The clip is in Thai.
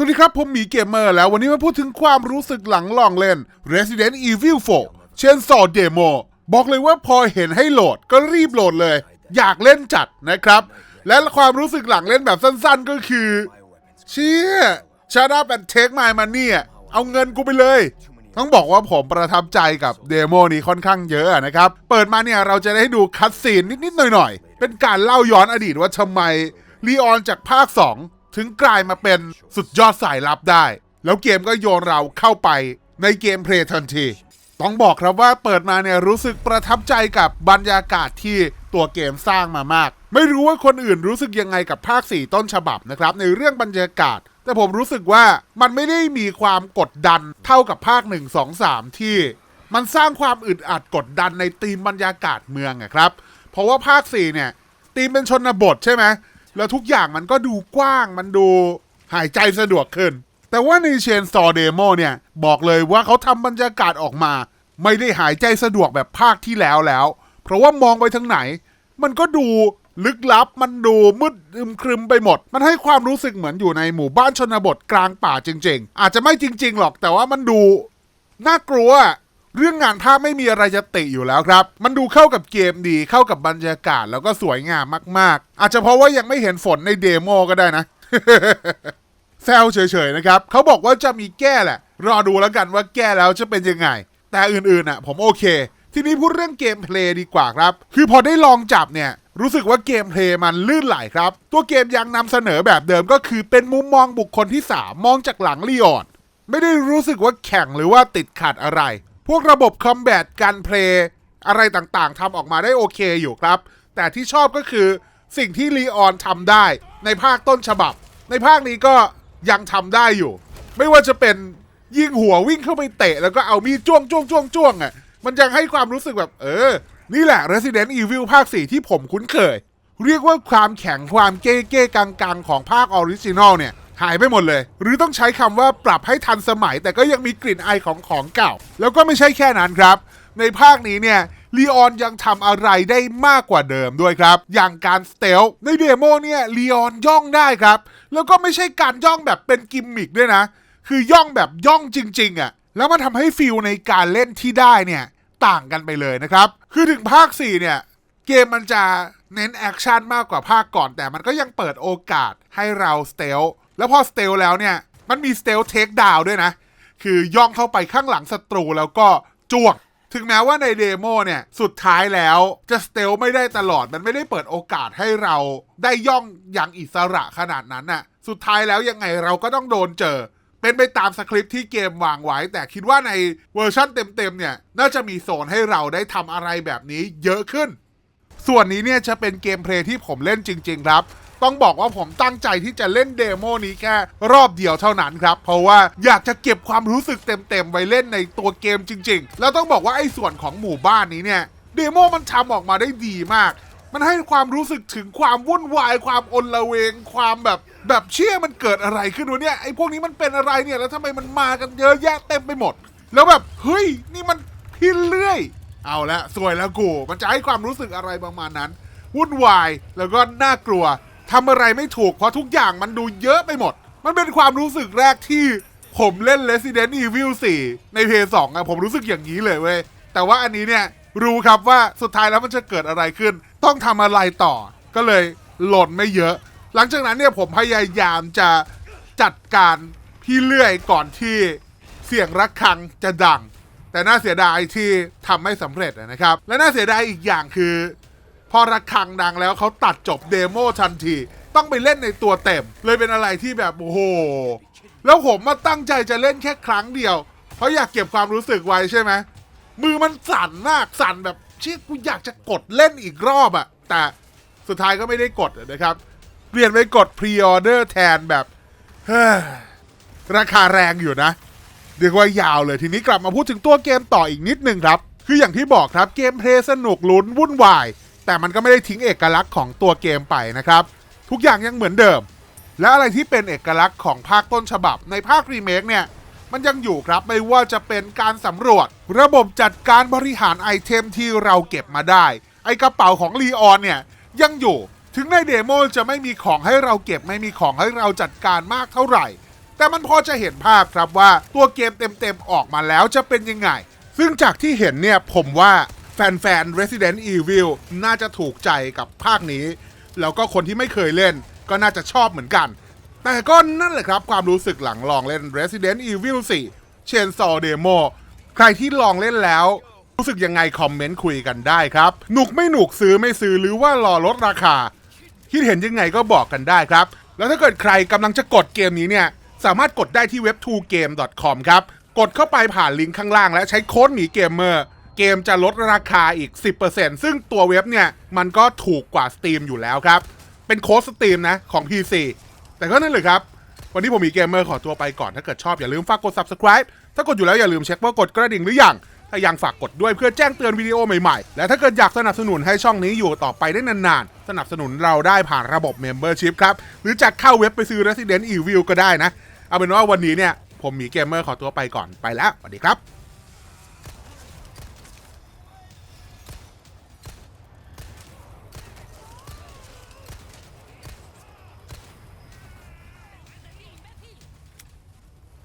สวัสดีครับ ผมหมีเกมเมอร์แล้ววันนี้มาพูดถึงความรู้สึกหลังลองเล่น Resident Evil 4เช่นซอเดโมบอกเลยว่าพอเห็นให้โหลดก็รีบโหลดเลย อยากเล่นจัดนะครับ และความรู้สึกหลังเล่นแบบสั้นๆก็คือ เชี่ย Shut up and take my money อะเอาเงินกูไปเลย ต้องบอกว่าผมประทับใจกับเดโมนี้ค่อนข้างเยอะนะครับ เปิดมาเนี่ยเราจะได้ดูคัตซีนนิดๆหน่อยๆ เป็นการเล่าย้อนอดีตว่าทำไมลีออนจากภาค 2 ถึงกลายมาเป็นสุดยอดสายลับได้ แล้วเกมก็โยนเราเข้าไปในเกมเพลย์ทันที ต้องบอกครับว่าเปิดมาเนี่ยรู้สึกประทับใจกับบรรยากาศที่ตัวเกมสร้างมามาก ไม่รู้ว่าคนอื่นรู้สึกยังไงกับภาค 4 ต้นฉบับนะครับ ในเรื่องบรรยากาศ แต่ผมรู้สึกว่ามันไม่ได้มีความกดดันเท่ากับภาค 1 2 3 ที่ มันสร้างความอึดอัดกดดันในธีมบรรยากาศเมืองอะครับ เพราะว่าภาค 4 เนี่ยธีมเป็นชนบทใช่ไหม แล้วทุกอย่างมันก็ดูกว้างมันดูหายใจสะดวกขึ้น แต่ว่าในเชนซอเดโมเนี่ย บอกเลยว่าเขาทำบรรยากาศออกมา ไม่ได้หายใจสะดวกแบบภาคที่แล้วแล้ว เพราะว่ามองไปทางไหน มันก็ดูลึกลับมันดูมืดอึมครึมไปหมด มันให้ความรู้สึกเหมือนอยู่ในหมู่บ้านชนบทกลางป่าจริง ๆ อาจจะไม่จริง ๆ หรอกแต่ว่ามันดูน่ากลัว เรื่องงานภาพไม่มีอะไรจะติอยู่แล้วครับ มันดูเข้ากับเกมดีเข้ากับบรรยากาศแล้วก็สวยงามมาก ๆ อาจจะเพราะว่ายังไม่เห็นฝนในเดโมก็ได้นะแซวเฉยๆนะครับเขาบอกว่าจะมีแก้แหละ รอดูแล้วกันว่าแก้แล้วจะเป็นยังไง แต่อื่นๆอะ ผมโอเค ทีนี้พูดเรื่องเกมเพลย์ดีกว่าครับ คือพอได้ลองจับเนี่ยรู้สึกว่าเกมเพลย์มันลื่นไหลครับ ตัวเกมยังนำเสนอแบบเดิมก็คือเป็นมุมมองบุคคลที่ 3 มองจากหลังลีออน ไม่ได้รู้สึกว่าแข่งหรือว่าติดขัดอะไร พวกระบบคอมแบทการเพลย์อะไรต่างๆทำออกมาได้โอเคอยู่ครับ แต่ที่ชอบก็คือสิ่งที่ลีออนทำได้ในภาคต้นฉบับ ในภาคนี้ก็ยังทำได้อยู่ ไม่ว่าจะเป็นยิงหัววิ่งเข้าไปเตะ แล้วก็เอามีดจ้วงจ้วงจ้วงจ้วงอะมันยังให้ความรู้สึกแบบ เออ นี่แหละ Resident Evil ภาค 4 ที่ผมคุ้นเคย เรียกว่าความแข็งความเก้เก้กังกังของภาคออริจินอลเนี่ย หายไปหมดเลย หรือต้องใช้คำว่าปรับให้ทันสมัย แต่ก็ยังมีกลิ่นอายของของเก่า แล้วก็ไม่ใช่แค่นั้นครับ ในภาคนี้เนี่ยลีออนยังทำอะไรได้มากกว่าเดิมด้วยครับ อย่างการสเตลในเดโมเนี่ยลีออนย่องได้ครับ แล้วก็ไม่ใช่การย่องแบบเป็นกิมมิกด้วยนะ คือย่องแบบย่องจริงๆอะ่ะแล้วมันทำให้ฟิลในการเล่นที่ได้เนี่ยต่างกันไปเลยนะครับ คือถึงภาค 4 เนี่ย เกมมันจะเน้นแอคชั่นมากกว่าภาคก่อน แต่มันก็ยังเปิดโอกาสให้เราสเตล แล้วพอสเตลแล้วเนี่ย มันมีสเตลเทคดาวด้วยนะ คือย่องเข้าไปข้างหลังศัตรูแล้วก็จ้วงถึงแม้ว่าในเดโมเนี่ยสุดท้ายแล้วจะสเตลไม่ได้ตลอดมันไม่ได้เปิดโอกาสให้เราได้ย่องอย่างอิสระขนาดนั้นน่ะสุดท้ายแล้วยังไงเราก็ต้องโดนเจอ เป็นไปตามสคริปต์ที่เกมวางไว้ แต่คิดว่าในเวอร์ชั่นเต็มๆเนี่ยน่าจะมีโซนให้เราได้ทำอะไรแบบนี้เยอะขึ้น ส่วนนี้เนี่ยจะเป็นเกมเพลย์ที่ผมเล่นจริง ๆ ครับ ต้องบอกว่าผมตั้งใจที่จะเล่นเดโมนี้แค่รอบเดียวเท่านั้นครับ เพราะว่าอยากจะเก็บความรู้สึกเต็มๆไว้เล่นในตัวเกมจริง ๆ แล้วต้องบอกว่าไอ้ส่วนของหมู่บ้านนี้เนี่ยเดโมมันทำออกมาได้ดีมากมันให้ความรู้สึกถึงความวุ่นวายความอนละเวง ความแบบแบบเชื่อมันเกิดอะไรขึ้นวะเนี่ยไอ้พวกนี้มันเป็นอะไรเนี่ยแล้วทำไมมันมากันเยอะแยะเต็มไปหมด แล้วแบบเฮ้ยนี่มันพินเลื่อย เอาละสวยแล้วกู มันจะให้ความรู้สึกอะไรประมาณนั้น วุ่นวายแล้วก็น่ากลัว ทำอะไรไม่ถูกเพราะทุกอย่างมันดูเยอะไปหมด มันเป็นความรู้สึกแรกที่ผมเล่น Resident Evil 4 ใน p 2อะผมรู้สึกอย่างนี้เลยเว้ย แต่ว่าอันนี้เนี่ยรู้ครับว่าสุดท้ายแล้วมันจะเกิดอะไรขึ้น ต้องทำอะไรต่อ ก็เลยหล่นไม่เยอะ หลังจากนั้นเนี่ยผมพยายามจะจัดการพี่เลื่อยก่อนที่เสียงระฆังจะดัง แต่น่าเสียดายที่ทำไม่สำเร็จนะครับ และน่าเสียดายอีกอย่างคือ พอระฆังดังแล้วเขาตัดจบเดโมทันที ต้องไปเล่นในตัวเต็ม เลยเป็นอะไรที่แบบโอ้โห แล้วผมมาตั้งใจจะเล่นแค่ครั้งเดียว เพราะอยากเก็บความรู้สึกไว้ใช่ไหมมือมันสั่นมากสั่นแบบเชี่ยกูอยากจะกดเล่นอีกรอบอะแต่สุดท้ายก็ไม่ได้กดนะครับ เปลี่ยนไปกดพรีออเดอร์แทนแบบเฮ้ราคาแรงอยู่นะเรียกว่ายาวเลยทีนี้กลับมาพูดถึงตัวเกมต่ออีกนิดนึงครับ คืออย่างที่บอกครับเกมเพลย์สนุกลุ้นวุ่นวาย แต่มันก็ไม่ได้ทิ้งเอกลักษณ์ของตัวเกมไปนะครับ ทุกอย่างยังเหมือนเดิม และอะไรที่เป็นเอกลักษณ์ของภาคต้นฉบับในภาครีเมคเนี่ยมันยังอยู่ครับไม่ว่าจะเป็นการสำรวจ ระบบจัดการบริหารไอเทมที่เราเก็บมาได้ ไอกระเป๋าของลีออนเนี่ยยังอยู่ถึงในเดโมจะไม่มีของให้เราเก็บไม่มีของให้เราจัดการมากเท่าไหร่ แต่มันพอจะเห็นภาพครับว่าตัวเกมเต็มๆออกมาแล้วจะเป็นยังไง ซึ่งจากที่เห็นเนี่ยผมว่า แฟนๆ Resident Evil น่าจะถูกใจกับภาคนี้ แล้วก็คนที่ไม่เคยเล่นก็น่าจะชอบเหมือนกัน แต่ก็นั่นแหละครับความรู้สึกหลังลองเล่น Resident Evil 4 Chainsaw Demo ใครที่ลองเล่นแล้ว รู้สึกยังไงคอมเมนต์คุยกันได้ครับ หนุกไม่หนุกซื้อไม่ซื้อหรือว่ารอลดราคา คิดเห็นยังไงก็บอกกันได้ครับ แล้วถ้าเกิดใครกำลังจะกดเกมนี้เนี่ย สามารถกดได้ที่เว็บ 2game.com ครับ กดเข้าไปผ่านลิงก์ข้างล่างและใช้โค้ดหมีเกมเมอร์ เกมจะลดราคาอีก 10%ซึ่งตัวเว็บเนี่ย มันก็ถูกกว่า Steam อยู่แล้วครับ เป็นโค้ด Steam นะ ของ PC แต่ก็นั่นเลยครับ วันนี้ผมมีเกมเมอร์ขอตัวไปก่อนถ้าเกิดชอบอย่าลืมฝากกด subscribe ถ้ากดอยู่แล้วอย่าลืมเช็คว่ากดกระดิ่งหรือยังถ้ายังฝากกดด้วยเพื่อแจ้งเตือนวิดีโอใหม่ๆ และถ้าเกิดอยากสนับสนุนให้ช่องนี้อยู่ต่อไปได้นานๆ สนับสนุนเราได้ผ่านระบบ Membership ครับ หรือจะเข้าเว็บไปซื้อ Resident Evil ก็ได้นะ เอาเป็นว่าวันนี้เนี่ย ผมมีเกมเมอร์ขอตัวไปก่อนไปแล้วสวัสดีครับ